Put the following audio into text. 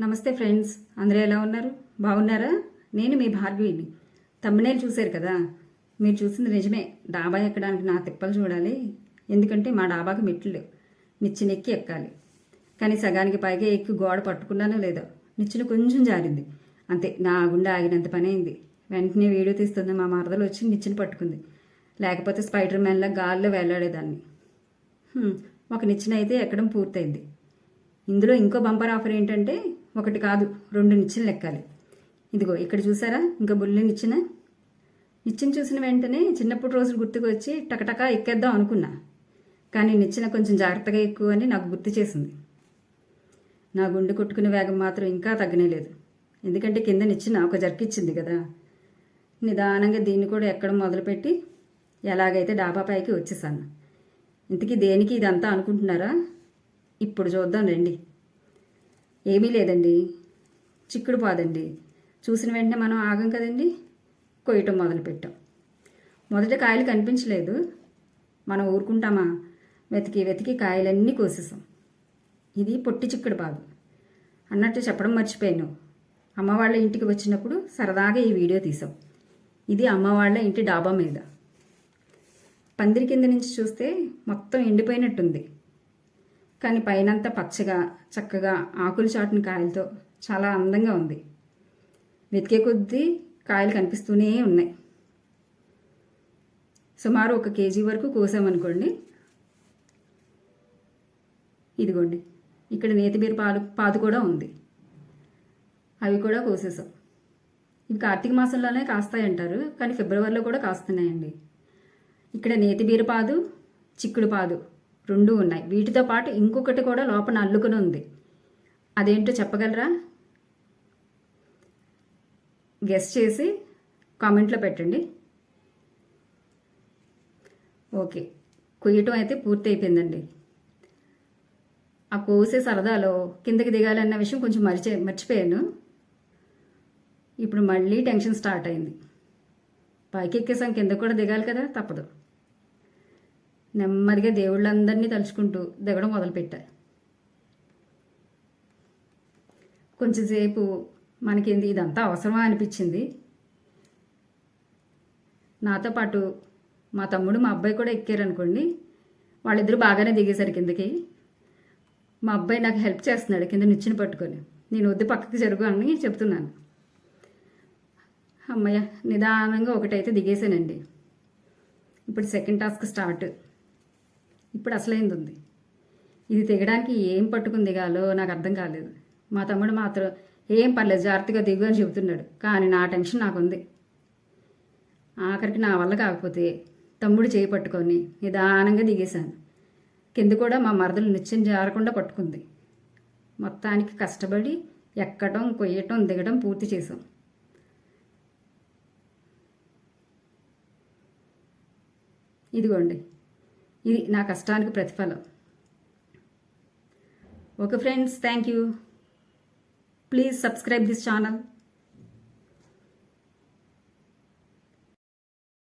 నమస్తే ఫ్రెండ్స్ అందరూ ఎలా ఉన్నారు? బాగున్నారా? నేను మీ భార్గవిని. తమ్మునేలు చూశారు కదా? మీరు చూసింది నిజమే. డాబా ఎక్కడానికి నా తిప్పలు చూడాలి. ఎందుకంటే మా డాబాకి మెట్లు లేవు. ఎక్కాలి. కానీ సగానికి పైగా ఎక్కి గోడ పట్టుకున్నానో లేదో. నిచ్చెన కొంచెం జారింది. అంతే నా గుండె ఆగినంత పని అయింది. వెంటనే వీడియో తీస్తుంది మా మరదలు వచ్చి నిచ్చెన పట్టుకుంది. లేకపోతే స్పైడర్ మ్యాన్లా గాల్లో వేలాడేదాన్ని. ఒక నిచ్చెన అయితే ఎక్కడం పూర్తయింది. ఇందులో ఇంకో బంపర్ ఆఫర్ ఏంటంటే ఒకటి కాదు రెండు నిచ్చెనలు ఎక్కాలి ఇదిగో ఇక్కడ చూసారా? ఇంకా బుల్లి నిచ్చెన నిచ్చెన చూసిన వెంటనే చిన్నప్పుడు రోజులు గుర్తుకు వచ్చి టకటకా ఎక్కేద్దాం అనుకున్నా. కానీ నిచ్చెన కొంచెం జాగ్రత్తగా ఎక్కువ అని నాకు గుర్తు చేసింది. నా గుండె కొట్టుకునే వేగం మాత్రం ఇంకా తగ్గనే లేదు. ఎందుకంటే కింద నిచ్చిన ఒక జర్కిచ్చింది కదా. నిదానంగా దీన్ని కూడా ఎక్కడం మొదలుపెట్టి ఎలాగైతే డాబా పైకి వచ్చేసాను. ఇంతకీ దేనికి ఇదంతా అనుకుంటున్నారా? ఇప్పుడు చూద్దాం రండి. ఏమీ లేదండి. చిక్కుడు పాదండి. చూసిన వెంటనే మనం ఆగం కదండి? కొయ్యటం మొదలుపెట్టాం. మొదట కాయలు కనిపించలేదు. మనం ఊరుకుంటామా? వెతికి వెతికి కాయలన్నీ కోసేసాం ఇది పొట్టి చిక్కుడు పాదు. అన్నట్టు చెప్పడం మర్చిపోయాను. అమ్మవాళ్ళ ఇంటికి వచ్చినప్పుడు సరదాగా ఈ వీడియో తీసాం ఇది అమ్మవాళ్ళ ఇంటి డాబా మీద. పందిరి కింద నుంచి చూస్తే మొత్తం ఎండిపోయినట్టుంది. కానీ పైనంతా పచ్చగా చక్కగా ఆకులు చాటిన కాయలతో చాలా అందంగా ఉంది. వెతికే కొద్దీ కాయలు కనిపిస్తూనే ఉన్నాయి. సుమారు ఒక కేజీ వరకు కోసామనుకోండి. ఇదిగోండి. ఇక్కడ నేతిబీర పాలు పాదు కూడా ఉంది. అవి కూడా కోసేసాం. ఇవి కార్తీక మాసంలోనే కాస్తాయి అంటారు కానీ ఫిబ్రవరిలో కూడా కాస్తున్నాయండి. ఇక్కడ నేతి పాదు చిక్కుడు పాదు రెండు ఉన్నాయి. వీటితో పాటు ఇంకొకటి కూడా లోపల అల్లుకుని ఉంది. అదేంటో చెప్పగలరా? గెస్ చేసి కామెంట్లో పెట్టండి. ఓకే. కొయ్యటం అయితే పూర్తి అయిపోయిందండి ఆ కోసే సరదాలో కిందకి దిగాలన్న విషయం కొంచెం మర్చే మర్చిపోయాను. ఇప్పుడు మళ్ళీ టెన్షన్ స్టార్ట్ అయింది. పైకి ఎక్కేసాం కింద కూడా దిగాలి కదా? తప్పదు. నెమ్మదిగా దేవుళ్ళందరినీ తలుచుకుంటూ దిగడం మొదలుపెట్టా. కొంచెంసేపు మనకి ఇదంతా అవసరమా అనిపించింది. నాతో పాటు మా తమ్ముడు మా అబ్బాయి కూడా ఎక్కారనుకోండి వాళ్ళిద్దరూ బాగానే దిగేశారు కిందకి. మా అబ్బాయి నాకు హెల్ప్ చేస్తున్నాడు కింద నిచ్చిన పట్టుకొని. నేను వద్దు పక్కకి జరుగు అని చెప్తున్నాను. అమ్మయ్య నిదానంగా ఒకటైతే దిగేసానండి ఇప్పుడు సెకండ్ టాస్క్ స్టార్ట్. ఇప్పుడు అసలైంది ఉంది ఇది దిగడానికి ఏం పట్టుకుని దిగాలో నాకు అర్థం కాలేదు. మా తమ్ముడు మాత్రం ఏం పర్లేదు జాగ్రత్తగా దిగు అని చెబుతున్నాడు. కానీ నా టెన్షన్ నాకుంది. ఆఖరికి నా వల్ల కాకపోతే తమ్ముడు చేయి పట్టుకొని నిదానంగా దిగేశాను. కింద కూడా మా మరదలు నిత్యం జారకుండా పట్టుకుంది. మొత్తానికి కష్టపడి ఎక్కడం కొయ్యటం దిగడం పూర్తి చేసాం ఇదిగోండి. ఇది నా కష్టానికి ప్రతిఫలం. Okay friends thank you please subscribe this channel.